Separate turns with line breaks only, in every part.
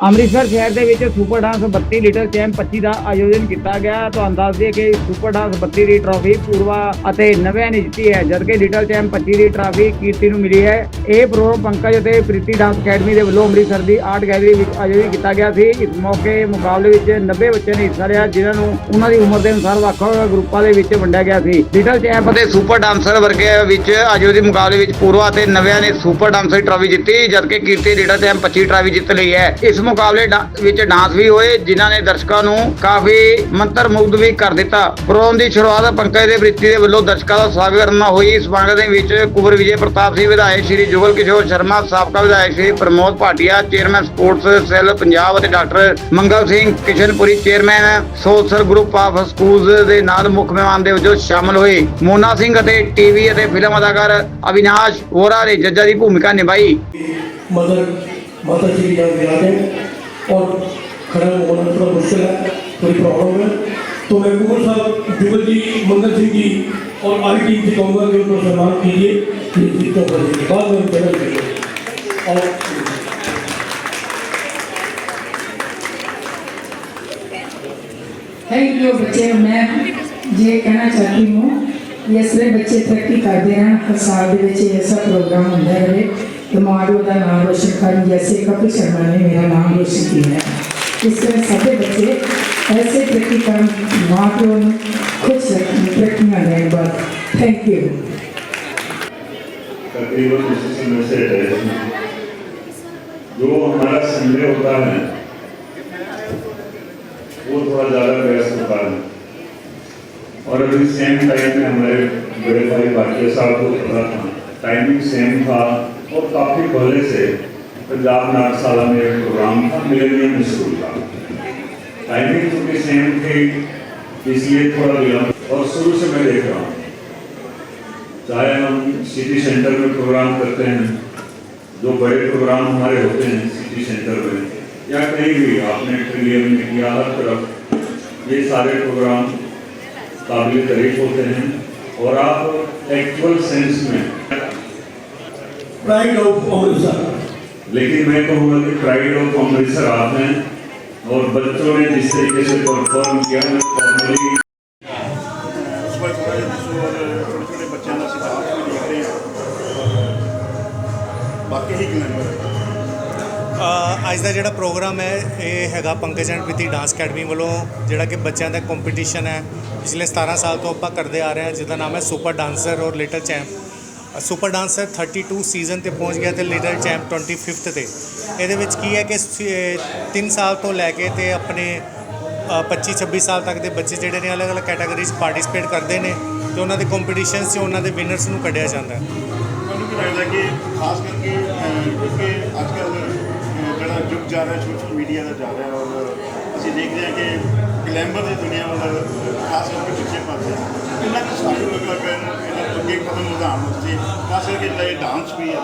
ਅੰਮ੍ਰਿਤਸਰ ਸ਼ਹਿਰ ਦੇ ਵਿੱਚ ਸੁਪਰ ਡਾਂਸ 32 ਲੀਟਰ ਚੈਂਪ 25 ਦਾ ਆਯੋਜਨ ਕੀਤਾ ਗਿਆ। ਤੁਹਾਨੂੰ ਦੱਸ ਦਈਏ ਕਿ ਸੁਪਰ ਡਾਂਸ 32 ਦੀ ਟਰਾਫੀ ਪੂਰਵਾ ਅਤੇ ਨਵਿਆਂ ਨੇ ਜਿੱਤੀ ਹੈ ਜਦਕਿ ਲਿਟਲ ਚੈਂਪ 25 ਦੀ ਟਰਾਫੀ ਕੀਰਤੀ ਨੂੰ ਮਿਲੀ ਹੈ। ਇਹ ਪ੍ਰੋਗਰਾਮ ਪੰਕਜ ਅਤੇ ਪ੍ਰੀਤੀ ਡਾਂਸ ਅਕੈਡਮੀ ਦੇ ਵੱਲੋਂ ਅੰਮ੍ਰਿਤਸਰ ਦੀ ਆਰਟ ਗੈਲਰੀ ਵਿੱਚ ਆਯੋਜਿਤ ਕੀਤਾ ਗਿਆ ਸੀ। ਇਸ ਮੌਕੇ ਮੁਕਾਬਲੇ ਵਿੱਚ 90 ਬੱਚਿਆਂ ਨੇ ਹਿੱਸਾ ਲਿਆ, ਜਿਨ੍ਹਾਂ ਨੂੰ ਉਹਨਾਂ ਦੀ ਉਮਰ ਦੇ ਅਨੁਸਾਰ ਵੱਖ-ਵੱਖ ਗਰੁੱਪਾਂ ਦੇ ਵਿੱਚ ਵੰਡਿਆ ਗਿਆ ਸੀ। ਲਿਟਲ ਚੈਂਪ ਅਤੇ ਸੁਪਰ ਡਾਂਸਰ ਵਰਗੇ ਵਿੱਚ ਆਯੋਜਿਤ ਮੁਕਾਬਲੇ ਵਿੱਚ ਪੂਰਵਾ ਅਤੇ ਨਵਿਆਂ ਨੇ ਸੁਪਰ ਡਾਂਸਰ ਟਰਾਫੀ ਜਿੱਤੀ, ਜਦਕਿ ਕੀਰਤੀ ਲਿਟਲ ਚੈਂਪ 25 ਟਰਾਫੀ ਜਿੱਤ ਲਈ ਹੈ। ਇਸ ਮੁਕਾਬਲੇ ਵਿੱਚ ਡਾਂਸ ਵੀ ਹੋਏ, ਜਿਨ੍ਹਾਂ ਨੇ ਦਰਸ਼ਕਾਂ ਨੂੰ ਕਾਫੀ ਮੰਤਰ ਮੁਗਧ ਵੀ ਕਰ ਦਿੱਤਾ। ਪ੍ਰੋਗਰਾਮ ਦੀ ਸ਼ੁਰੂਆਤ ਪੰਕਜ ਦੇ ਬ੍ਰਿਤੀ ਦੇ ਵੱਲੋਂ ਦਰਸ਼ਕਾਂ ਦਾ ਸਵਾਗਤ ਨਾਲ ਹੋਈ। ਇਸ ਸਮਾਗਮ ਦੇ ਵਿੱਚ ਕੁਵਰ ਵਿਜੇ ਪ੍ਰਤਾਪ ਸਿੰਘ, ਵਿਧਾਇਕ ਸ਼੍ਰੀ ਜੁਗਲ ਕਿਸ਼ੋਰ ਸ਼ਰਮਾ, ਸਾਬਕਾ ਵਿਧਾਇਕ Shri Pramod Bhatia, chairman sports cell Punjab ਅਤੇ ਡਾਕਟਰ ਮੰਗਲ ਸਿੰਘ ਕਿਸ਼ਨਪੁਰੀ, ਚੇਅਰਮੈਨ ਸੋਸਰ ਗਰੁੱਪ ਆਫ ਸਕੂਲਸ ਦੇ ਨਾਲ ਮੁੱਖ ਮਹਿਮਾਨ ਦੇ ਵਜੋਂ ਸ਼ਾਮਲ ਹੋਏ। ਮੋਨਾ ਸਿੰਘ ਅਤੇ ਟੀਵੀ ਅਤੇ ਫਿਲਮ ਅਦਾਕਾਰ ਅਵਿਨਾਸ਼ ਵੋਰਾ ਨੇ ਜੱਜਾਂ ਦੀ ਭੂਮਿਕਾ ਨਿਭਾਈ।
ਮਦਰ माता जी यहाँ विराज हैं, और खड़ा होना थोड़ा मुश्किल है, थोड़ी प्रॉब्लम है। तो मैं कुमार साहब जुगल जी, मंगल सिंह जी और आई टीम से कहूँगा कि उनको सम्मान कीजिए। तो बाद और
थैंक यू बच्चे। मैं ये कहना चाहती हूँ, ये सारे बच्चे तरक्की करते हैं हर साल के बच्चे ऐसा प्रोग्राम होता है। तो का नाम रोशन कर जैसे कपिल शर्मा ने मेरा नाम रोशन किया है। इस तरह सारे बच्चे ऐसे प्रतिक्रम माडो खुश रखें प्रतिमा ने बस थैंक यू
तकरीबन उसी समय से जो हमारा संदेह होता है, वो थोड़ा ज़्यादा व्यस्त होता है। और अभी सेम टाइम में हमारे बड़े भाई भाटिया साहब को थोड़ा था टाइमिंग सेम था। और काफ़ी पहले से पंजाब नाटशाला में एक प्रोग्राम था मिलेनियम स्कूल का टाइमिंग चूँकि सेम थी, इसलिए थोड़ा विलम्ब और शुरू से मैं देख रहा हूँ, चाहे हम सिटी सेंटर में प्रोग्राम करते हैं, जो बड़े प्रोग्राम हमारे होते हैं सिटी सेंटर में, या कहीं भी आपने ट्रिलियम में किया हर तरफ़, ये सारे प्रोग्राम काबिल तारीफ़ होते हैं। और आप एक्चुअल सेंस में
प्राइड ऑफ अमृतसर
लेकिन मैं कहूँगा कि प्राइड ऑफ अमृतसर आप हैं और बच्चों ने जिस तरीके से परफॉर्म किया मैं फॉर्मली
ਉਸ ਵਾਰ ਥੋੜਾ ਜਿਹਾ ਦੱਸੋ ਔਰ ਛੋਟੇ ਛੋਟੇ ਬੱਚਿਆਂ ਦਾ ਅਸੀਂ ਡਾਂਸ ਵੀ ਦੇਖ ਰਹੇ ਹਾਂ ਬਾਕੀ ਹੀ ਕਿੰਨਾ
ਅ, ਅੱਜ ਦਾ ਜਿਹੜਾ ਪ੍ਰੋਗਰਾਮ ਹੈ ਇਹ ਹੈਗਾ Pankaj and Preeti dance academy ਵੱਲੋਂ ਜਿਹੜਾ ਕਿ ਬੱਚਿਆਂ ਦਾ ਕੰਪੀਟੀਸ਼ਨ ਹੈ ਪਿਛਲੇ 17 ਸਾਲ ਤੋਂ ਆਪਾਂ ਕਰਦੇ ਆ ਰਹੇ ਹਾਂ ਜਿਹਦਾ ਨਾਮ ਹੈ ਸੁਪਰ ਡਾਂਸਰ ਔਰ little champ super dancer 32 season ਤੇ ਪਹੁੰਚ ਗਿਆ ਤੇ ਲਿਟਲ ਚੈਂਪ 25th ਤੇ। ਇਹਦੇ ਵਿੱਚ ਕੀ ਹੈ ਕਿ 3 ਸਾਲ ਤੋਂ ਲੈ ਕੇ ਤੇ ਆਪਣੇ 25 26 ਸਾਲ ਤੱਕ ਦੇ ਬੱਚੇ ਜਿਹੜੇ ਨੇ ਅਲੱਗ-ਅਲੱਗ ਕੈਟਾਗਰੀ 'ਚ ਪਾਰਟਿਸਿਪੇਟ ਕਰਦੇ ਨੇ ਤੇ ਉਹਨਾਂ ਦੇ ਕੰਪੀਟੀਸ਼ਨਸ 'ਚ ਉਹਨਾਂ ਦੇ ਵਿਨਰਸ ਨੂੰ ਕੱਢਿਆ ਜਾਂਦਾ ਹੈ।
ਤੁਹਾਨੂੰ ਕੀ ਲੱਗਦਾ ਕਿ ਖਾਸ ਕਰਕੇ ਕਿਉਂਕਿ ਅੱਜ ਕੱਲ ਜਿਹੜਾ ਯੁੱਗ ਜਾ ਰਿਹਾ ਸੋਸ਼ਲ ਮੀਡੀਆ ਦਾ ਜਾ ਰਿਹਾ, ਔਰ ਅਸੀਂ ਦੇਖਦੇ ਹਾਂ ਕਿ ਗਲੈਮਰ ਦੀ ਦੁਨੀਆ ਵੱਲ ਖਾਸ ਕਰਕੇ ਬੱਚੇ ਪਾਸੇ ਕਿੰਨਾ ਕੁ ਸਾਨੂੰ ਲੱਗਾ ਕਿ ਅੱਗੇ ਕਦਮ ਵਧਾਉਣ ਵਾਸਤੇ। ਖਾਸ ਕਰਕੇ ਜਿਹੜਾ ਡਾਂਸ ਵੀ ਹੈ।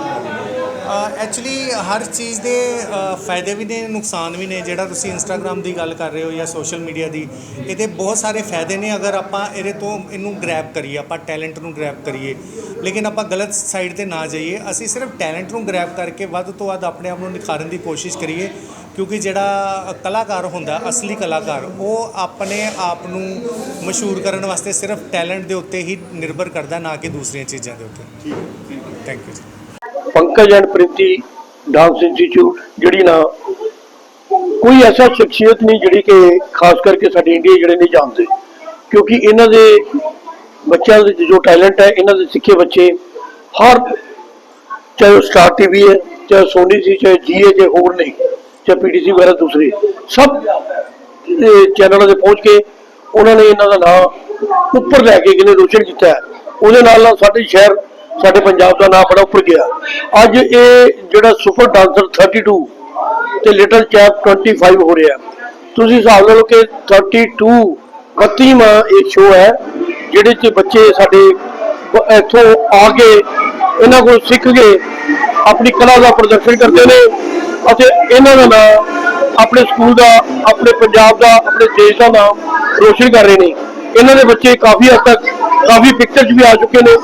ਐਕਚੁਅਲੀ ਹਰ ਚੀਜ਼ ਦੇ ਫਾਇਦੇ ਵੀ ਨੇ, ਨੁਕਸਾਨ ਵੀ ਨੇ। ਜਿਹੜਾ ਤੁਸੀਂ ਇੰਸਟਾਗ੍ਰam ਦੀ ਗੱਲ ਕਰ ਰਹੇ ਹੋ ਜਾਂ ਸੋਸ਼ਲ ਮੀਡੀਆ ਦੀ, ਇਹਦੇ ਬਹੁਤ ਸਾਰੇ ਫਾਇਦੇ ਨੇ। ਅਗਰ ਆਪਾਂ ਇਹਦੇ ਤੋਂ ਇਹਨੂੰ ਗ੍ਰੈਬ ਕਰੀਏ, ਆਪਾਂ ਟੈਲੈਂਟ ਨੂੰ ਗ੍ਰੈਬ ਕਰੀਏ, ਲੇਕਿਨ ਆਪਾਂ ਗਲਤ ਸਾਈਡ ਤੇ ਨਾ ਜਾਈਏ, ਅਸੀਂ ਸਿਰਫ ਟੈਲੈਂਟ ਨੂੰ ਗ੍ਰੈਬ ਕਰਕੇ ਵੱਧ ਤੋਂ ਵੱਧ ਆਪਣੇ ਆਪ ਨੂੰ ਨਿਖਾਰਨ ਦੀ ਕੋਸ਼ਿਸ਼ ਕਰੀਏ। ਕਿਉਂਕਿ ਜਿਹੜਾ ਕਲਾਕਾਰ ਹੁੰਦਾ, ਅਸਲੀ ਕਲਾਕਾਰ, ਉਹ ਆਪਣੇ ਆਪ ਨੂੰ ਮਸ਼ਹੂਰ ਕਰਨ ਵਾਸਤੇ ਸਿਰਫ ਟੈਲੈਂਟ ਦੇ ਉੱਤੇ ਹੀ ਨਿਰਭਰ ਕਰਦਾ, ਨਾ ਕਿ ਦੂਸਰੀਆਂ ਚੀਜ਼ਾਂ ਦੇ ਉੱਤੇ। Thank you ji.
Pankaj and Preeti dance institute, ਜਿਹੜੀ ਨਾ ਕੋਈ ਐਸਾ ਸ਼ਖਸੀਅਤ ਨਹੀਂ ਜਿਹੜੀ ਕਿ ਖਾਸ ਕਰਕੇ ਸਾਡੇ ਇੰਡੀਆ ਜਿਹੜੇ ਨਹੀਂ ਜਾਣਦੇ। ਕਿਉਂਕਿ ਇਹਨਾਂ ਦੇ ਬੱਚਿਆਂ ਦੇ ਜੋ ਟੈਲੈਂਟ ਹੈ, ਇਹਨਾਂ ਦੇ ਸਿੱਖੇ ਬੱਚੇ ਹਰ, ਚਾਹੇ ਉਹ ਸਟਾਰ ਟੀਵੀ ਹੈ, ਚਾਹੇ ਸੋਨੀ ਸੀ, ਚਾਹੇ ਜੀਏ, ਚਾਹੇ ਹੋਰ ਨਹੀਂ। ਚਾਹੇ ਪੀਟੀਸੀ ਵਗੈਰਾ ਦੂਸਰੇ, ਸਭ ਚੈਨਲਾਂ ਤੇ ਪਹੁੰਚ ਕੇ ਉਹਨਾਂ ਨੇ ਇਹਨਾਂ ਦਾ ਨਾਮ ਉੱਪਰ ਲੈ ਕੇ ਕਿਨੇ ਰੋਸ਼ਨ ਕੀਤਾ ਹੈ, ਉਹਦੇ ਨਾਲ ਨਾਲ ਸਾਡੇ ਸ਼ਹਿਰ, ਸਾਡੇ ਪੰਜਾਬ ਦਾ ਨਾਮ ਬੜਾ ਉੱਪਰ ਗਿਆ। ਅੱਜ ਇਹ ਜਿਹੜਾ ਸੁਪਰ ਡਾਂਸਰ 32 ਤੇ ਲਿਟਲ ਚੈਪ 25 ਹੋ ਰਿਹਾ। ਤੁਸੀਂ ਹਿਸਾਬ ਲਾ ਲਓ ਕਿ 32 32ਵਾਂ ਇਹ ਸ਼ੋਅ ਹੈ, ਜਿਹੜੇ ਚ ਬੱਚੇ ਸਾਡੇ ਇੱਥੋਂ ਆ ਕੇ ਇਹਨਾਂ ਕੋਲ ਸਿੱਖ ਕੇ ਆਪਣੀ ਕਲਾ ਦਾ ਪ੍ਰਦਰਸ਼ਨ ਕਰਦੇ ਨੇ। ਅਤੇ ਇਹਨਾਂ ਦਾ ਨਾਮ ਆਪਣੇ ਸਕੂਲ ਦਾ, ਆਪਣੇ ਪੰਜਾਬ ਦਾ, ਆਪਣੇ ਦੇਸ਼ ਦਾ ਨਾਮ ਰੋਸ਼ਨ ਕਰ ਰਹੇ ਨੇ। ਇਹਨਾਂ ਦੇ ਬੱਚੇ ਕਾਫੀ ਹੱਦ ਤੱਕ, ਕਾਫੀ ਪਿਕਚਰ 'ਚ ਵੀ ਆ ਚੁੱਕੇ ਨੇ,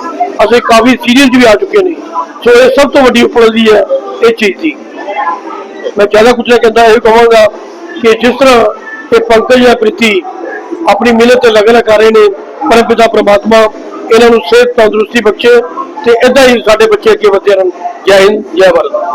ਅਤੇ ਕਾਫੀ ਸੀਰੀਅਲ ਵੀ ਆ ਚੁੱਕੇ ਨੇ। ਸੋ ਇਹ ਸਭ ਤੋਂ ਵੱਡੀ ਉਪਲਬਧੀ ਹੈ ਇਹ ਚੀਜ਼ ਦੀ। ਮੈਂ ਜ਼ਿਆਦਾ ਕੁਝ ਨਹੀਂ ਕਹਿੰਦਾ, ਇਹ ਕਹਾਂਗਾ ਕਿ ਜਿਸ ਤਰ੍ਹਾਂ ਇਹ ਪੰਕਜ ਜਾਂ ਪ੍ਰੀਤੀ ਆਪਣੀ ਮਿਹਨਤ ਤੇ ਲਗਨ ਕਰ ਰਹੇ ਨੇ ਪਰ ਪਿਤਾ ਪ੍ਰਮਾਤਮਾ, ਇਹਨਾਂ ਨੂੰ ਸਿਹਤ ਤੰਦਰੁਸਤੀ ਬਖਸ਼ੇ ਤੇ ਇਦਾਂ ਹੀ ਸਾਡੇ ਬੱਚੇ ਅੱਗੇ ਵਧਦੇ ਰਹਿਣ। ਜੈ ਹਿੰਦ, ਜੈ ਭਾਰਤ।